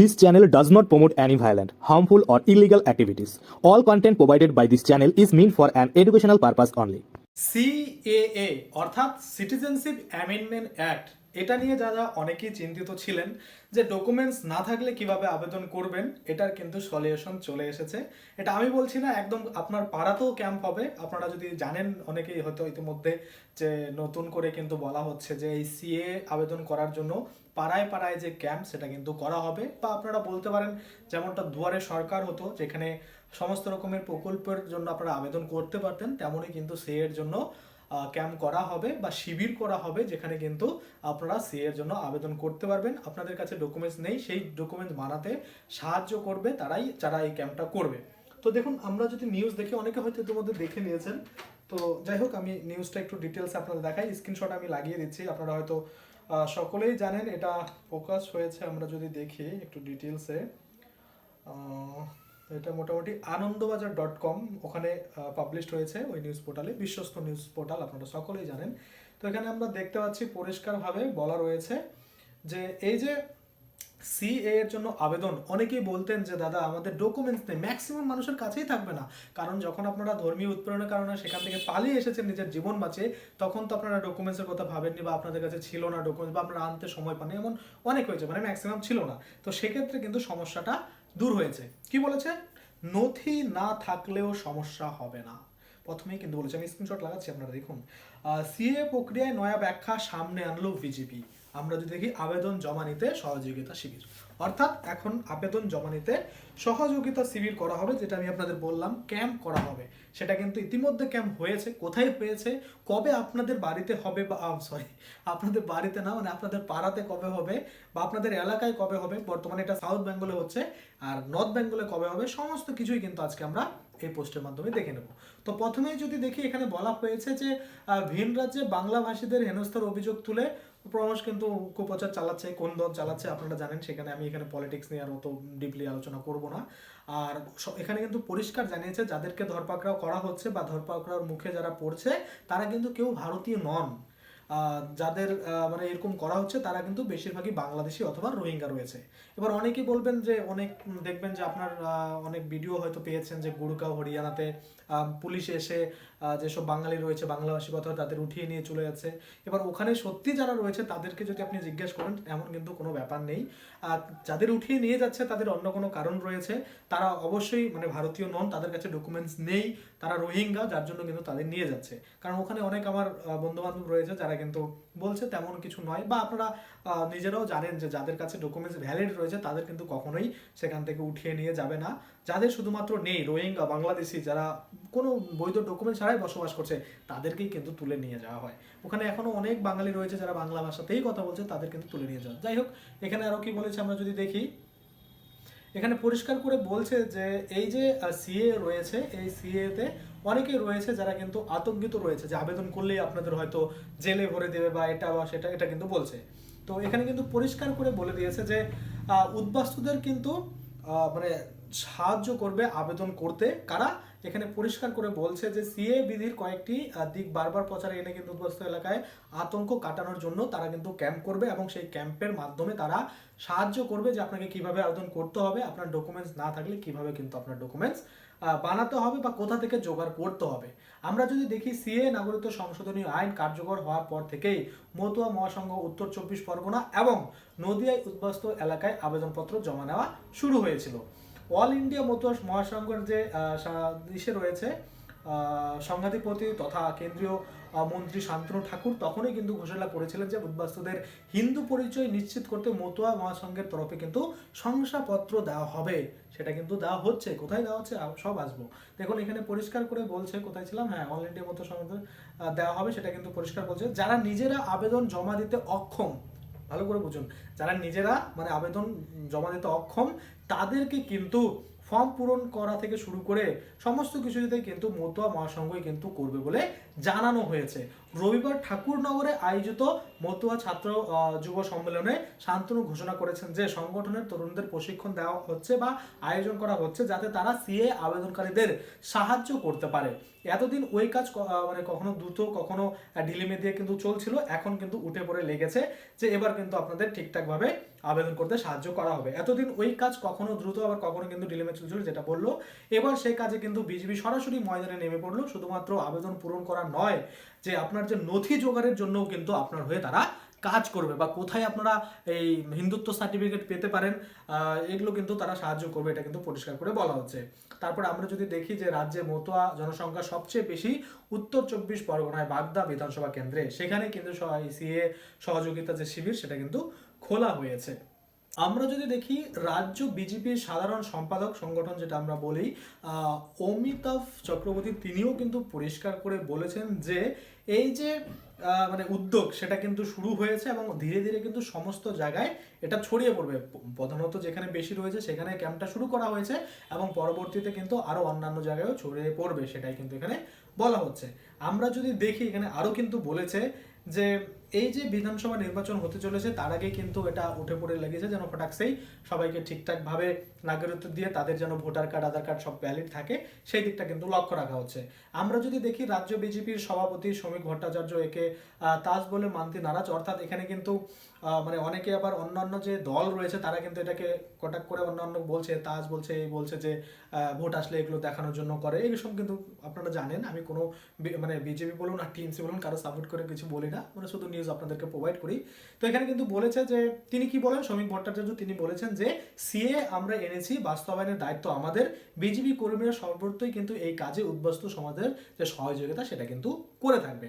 This channel does not promote any violent, harmful, or illegal activities. All content provided by this channel is meant for an educational purpose only. CAA অর্থাৎ citizenship amendment act এটা নিয়ে যারা অনেকেই চিন্তিত ছিলেন যে documents না থাকলে কীভাবে আবেদন করবেন, এটার কিন্তু সলিউশন চলে এসেছে। এটা আমি বলছি না, একদম আপনার পাড়াতেও ক্যাম্প হবে। আপনারা যদি জানেন, অনেকেই হয়তো ইতিমধ্যে যে নতুন করে কিন্তু বলা হচ্ছে যে এই সিএ আবেদন করার জন্য পাড়ায় পাড়ায় যে ক্যাম্প সেটা কিন্তু করা হবে। বা আপনারা বলতে পারেন, যেমনটা দুয়ারে সরকার হতো, যেখানে সমস্ত রকমের প্রকল্পের জন্য আপনারা আবেদন করতে পারতেন, তেমনই কিন্তু সে এর জন্য ক্যাম্প করা হবে বা শিবির করা হবে, যেখানে কিন্তু আপনারা সি এর জন্য আবেদন করতে পারবেন। আপনাদের কাছে ডকুমেন্টস নেই, সেই ডকুমেন্টস বানাতে সাহায্য করবে তারাই, যারা এই ক্যাম্পটা করবে। তো দেখুন, আমরা যদি নিউজ দেখি, অনেকে হয়তো ইতিমধ্যে দেখে নিয়েছেন। তো যাই হোক, আমি নিউজটা একটু ডিটেলস আপনাদের দেখাই। স্ক্রিনশট আমি লাগিয়ে দিচ্ছি, আপনারা হয়তো সকলেই জানেন। এটা ফোকাস হয়েছে আমরা যদি দেখি একটু ডিটেলসে এটা মোটামুটি আনন্দবাজার ডট কম, ওখানে পাবলিশড হয়েছে ওই নিউজ পোর্টালে বিশ্বস্ত নিউজ পোর্টাল আপনারা সকলেই জানেন। তো এখানে আমরা দেখতে পাচ্ছি পরিষ্কারভাবে বলা রয়েছে যে এই যে সি এর জন্য আবেদন, অনেকেই বলতেন যে, দাদা, আমাদের ডকুমেন্টস নেই ম্যাক্সিমাম মানুষের কাছেই থাকবে না। কারণ যখন আপনারা ধর্মীয় উৎপীড়নের কারণে সেখান থেকে পালিয়ে এসেছেন নিজের জীবন বাঁচিয়ে, তখন তো আপনারা ডকুমেন্টসের কথা ভাবেননি বা আপনাদের কাছে ছিল না ডকুমেন্টস বা আপনারা আনতে সময় পাননি, এমন অনেক হয়েছে মানে ম্যাক্সিমাম ছিল না। তো সেক্ষেত্রে কিন্তু সমস্যাটা দূর হয়েছে। কি বলেছে? নথি না থাকলেও সমস্যা হবে না। প্রথমেই কিন্তু বলেছি, আমি স্ক্রিনশট লাগাচ্ছি, আপনারা দেখুন। সিএ প্রক্রিয়ায় নয়া ব্যাখ্যা সামনে আনলো বিজেপি। আমরা যদি দেখি আবেদন জমা নিতে সহযোগিতা শিবির। অর্থাৎ এখন আবেদন জমা নিতে সহযোগিতা শিবির করা হবে, যেটা আমি আপনাদের বললাম, ক্যাম্প করা হবে। সেটা কিন্তু ইতিমধ্যে ক্যাম্প হয়েছে, কোথায় হয়েছে, কবে আপনাদের বাড়িতে হবে বা সরি আপনাদের বাড়িতে না মানে আপনাদের পাড়াতে কবে হবে বা আপনাদের এলাকায় কবে হবে, বর্তমানে এটা সাউথ বেঙ্গলে হচ্ছে, আর নর্থ বেঙ্গলে কবে হবে, সমস্ত কিছুই কিন্তু আজকে আমরা এই পোস্টের মাধ্যমে দেখে নেব। তো প্রথমেই যদি দেখি, এখানে বলা হয়েছে যে ভিন রাজ্যে বাংলা ভাষীদের হেনস্থার অভিযোগ তুলে প্রমাস কিন্তু কুপ্রচার চালাচ্ছে, কোন দল চালাচ্ছে আপনারা জানেন, সেখানে আমি এখানে পলিটিক্স নিয়ে আর অত ডিপলি আলোচনা করব না। আর এখানে কিন্তু পরিষ্কার জানিয়েছে, যাদেরকে ধরপাকড়াও করা হচ্ছে বা ধরপাকড়ার মুখে যারা পড়ছে, তারা কিন্তু কেউ ভারতীয় নন। যাদের মানে এরকম করা হচ্ছে, তারা কিন্তু বেশিরভাগই বাংলাদেশি অথবা রোহিঙ্গা রয়েছে। এবার অনেকেই বলবেন যে, অনেক দেখবেন যে আপনার অনেক ভিডিও হয়তো পেয়েছেন যে গুড়গাঁও, হরিয়ানাতে পুলিশ এসে যেসব বাঙালি রয়েছে, বাংলাভাষী কথা তাদের উঠিয়ে নিয়ে চলে যাচ্ছে। এবার ওখানে সত্যি যারা রয়েছে, তাদেরকে যদি আপনি জিজ্ঞেস করেন, এমন কিন্তু কোনো ব্যাপার নেই। আর যাদের উঠিয়ে নিয়ে যাচ্ছে, তাদের অন্য কোনো কারণ রয়েছে। তারা অবশ্যই মানে ভারতীয় নন, তাদের কাছে ডকুমেন্টস নেই। তারা রোহিঙ্গা, যার জন্য কিন্তু তাদের নিয়ে যাচ্ছে। কারণ ওখানে অনেক আমার বন্ধু বান্ধব রয়েছে, যারা কিন্তু বলছে তেমন কিছু নয়। বা আপনারা নিজেরাও জানেন যে যাদের কাছে ডকুমেন্টস ভ্যালিড রয়েছে, তাদের কিন্তু কখনোই সেখান থেকে উঠিয়ে নিয়ে যাবে না। যাদের শুধুমাত্র নেই, রোহিঙ্গা, বাংলাদেশি, যারা কোনো বৈধ ডকুমেন্ট ছাড়াই বসবাস করছে, তাদেরকেই কিন্তু তুলে নিয়ে যাওয়া হয়। ওখানে এখনও অনেক বাঙালি রয়েছে যারা বাংলা ভাষাতেই কথা বলছে, তাদের কিন্তু তুলে নিয়ে যাওয়া। যাই হোক, এখানে আরও কি বলেছে আমরা যদি দেখি? এখানে পরিষ্কার করে বলছে যে এই যে সিএ রয়েছে, এই সিএ তে অনেকেই রয়েছে যারা কিন্তু আতঙ্কিত রয়েছে যে আবেদন করলেই আপনাদের হয়তো জেলে ভরে দেবে বা এটা বা সেটা, এটা কিন্তু বলছে। তো এখানে কিন্তু পরিষ্কার করে বলে দিয়েছে যে উদ্বাস্তুদের কিন্তু মানে সাহায্য করবে আবেদন করতে। কারা? এখানে পরিষ্কার করে বলছে যে, সিএ বিধির কয়েকটি দিক বারবার প্রচারে এনে কিন্তু উদ্বাস্তু এলাকায় আতঙ্ক কাটানোর জন্য তারা কিন্তু ক্যাম্প করবে এবং সেই ক্যাম্পের মাধ্যমে তারা সাহায্য করবে যে, আপনাকে কীভাবে আবেদন করতে হবে, আপনার ডকুমেন্টস না থাকলে কীভাবে কিন্তু আপনার ডকুমেন্টস বানাতে হবে বা কোথা থেকে জোগাড় করতে হবে। আমরা যদি দেখি, সিএ নাগরিকত্ব সংশোধনী আইন কার্যকর হওয়ার পর থেকেই মতুয়া মহাসংঘ উত্তর চব্বিশ পরগনা এবং নদিয়ায় উদ্বাস্ত এলাকায় আবেদনপত্র জমা নেওয়া শুরু হয়েছিল। অল ইন্ডিয়া মতুয়া মহাসংঘের যে সা- রয়েছে সংঘাধিপতি তথা কেন্দ্রীয় মন্ত্রী শান্তনু ঠাকুর তখনই কিন্তু ঘোষণা করেছিলেন যে উদ্বাস্তুদের হিন্দু পরিচয় নিশ্চিত করতে মতুয়া মহাসংঘের তরফে কিন্তু শংসাপত্র দেওয়া হবে। সেটা কিন্তু দেওয়া হচ্ছে। কোথায় দেওয়া হচ্ছে? সব আসব। দেখুন, এখানে পরিষ্কার করে বলছে, কোথায় ছিলাম? হ্যাঁ অল ইন্ডিয়া মতো সংঘ দেওয়া হবে, সেটা কিন্তু পরিষ্কার বলছে। যারা নিজেরা আবেদন জমা দিতে অক্ষম ভালো করে বুঝুন। যারা নিজেরা মানে আবেদন জমা দিতে অক্ষম, তাদেরকে কিন্তু ফর্ম পূরণ করা থেকে শুরু করে সমস্ত কিছুতে কিন্তু মতুয়া মহাসংঘই কিন্তু করবে বলে জানানো হয়েছে। রবিবার ঠাকুরনগরে আয়োজিত মতুয়া ছাত্র যুব সম্মেলনে শান্তনু ঘোষণা করেছেন যে সংগঠনের তরুণদের প্রশিক্ষণ দেওয়া হচ্ছে বা আয়োজন করা হচ্ছে যাতে তারা সিএ আবেদনকারীদের সাহায্য করতে পারে। এতদিন ওই কাজ মানে কখনো দ্রুত, কখনো ঢিলিমে দিয়ে কিন্তু চলছিল, এখন কিন্তু উঠে পড়ে লেগেছে যে এবার কিন্তু আপনাদের ঠিকঠাকভাবে আবেদন করতে সাহায্য করা হবে। এতদিন ওই কাজ কখনো দ্রুত, আবার কখনো কিন্তু ডিলেমে চলছিল যেটা বলল, এবার সেই কাজে কিন্তু বিজেপি সরাসরি ময়দানে নেমে পড়ল। শুধুমাত্র আবেদন পূরণ করা নয়, যে আপনার যে নথি জোগাড়ের জন্যও কিন্তু আপনার হয়ে তারা কাজ করবে বা কোথায় আপনারা এই হিন্দুত্ব সার্টিফিকেট পেতে পারেন এগুলো কিন্তু তারা সাহায্য করবে, এটা কিন্তু পরিষ্কার করে বলা হচ্ছে। তারপর আমরা যদি দেখি যে রাজ্যে মতোয়া জনসংখ্যা সবচেয়ে বেশি উত্তর চব্বিশ পরগনায় বাগদা বিধানসভা কেন্দ্রে, সেখানে কিন্তু সহযোগিতা যে শিবির, সেটা কিন্তু খোলা হয়েছে। আমরা যদি দেখি, রাজ্য বিজেপির সাধারণ সম্পাদক সংগঠন যেটা আমরা বলি অমিতাভ চক্রবর্তী, তিনিও কিন্তু পরিষ্কার করে বলেছেন যে এই যে মানে উদ্যোগ, সেটা কিন্তু শুরু হয়েছে এবং ধীরে ধীরে কিন্তু সমস্ত জায়গায় এটা ছড়িয়ে পড়বে। প্রধানত যেখানে বেশি রয়েছে, সেখানে ক্যাম্পটা শুরু করা হয়েছে এবং পরবর্তীতে কিন্তু আরও অন্যান্য জায়গায়ও ছড়িয়ে পড়বে, সেটাই কিন্তু এখানে বলা হচ্ছে। আমরা যদি দেখি, এখানে আরও কিন্তু বলেছে যে এই যে বিধানসভা নির্বাচন হতে চলেছে, তার আগে কিন্তু এটা উঠে পড়ে লেগেছে যেন ফটাকসেই সবাইকে ঠিকঠাকভাবে নাগরিকত্ব দিয়ে তাদের যেন ভোটার কার্ড, আধার কার্ড সব ভ্যালিড থাকে, সেই দিকটা কিন্তু লক্ষ্য রাখা হচ্ছে। আমরা যদি দেখি রাজ্য বিজেপির সভাপতি শ্রমিক ভট্টাচার্য, একে তাজ বলে মানতে নারাজ, অর্থাৎ এখানে কিন্তু মানে অনেকে আবার অন্যান্য যে দল রয়েছে, তারা কিন্তু এটাকে কটাক করে অন্যান্য বলছে, তাজ বলছে, এই বলছে যে ভোট আসলে এগুলো দেখানোর জন্য করে। এইসব কিন্তু আপনারা জানেন, আমি কোনো মানে বিজেপি বলুন আর টিএমসি বলুন, কারও সাপোর্ট করে কিছু বলি না। মানে শুধু নিউজ আপনাদেরকে প্রোভাইড করি। তো এখানে কিন্তু বলেছে যে, তিনি কি বলেন? শ্রমিক ভট্টাচার্য তিনি বলেছেন যে, সিএ আমরা এনেছি, বাস্তবায়নের দায়িত্ব আমাদের। বিজেপি কর্মীরা সর্বত্রই কিন্তু এই কাজে উদ্বস্ত সমাজের যে সহযোগিতা, সেটা কিন্তু করে থাকবে।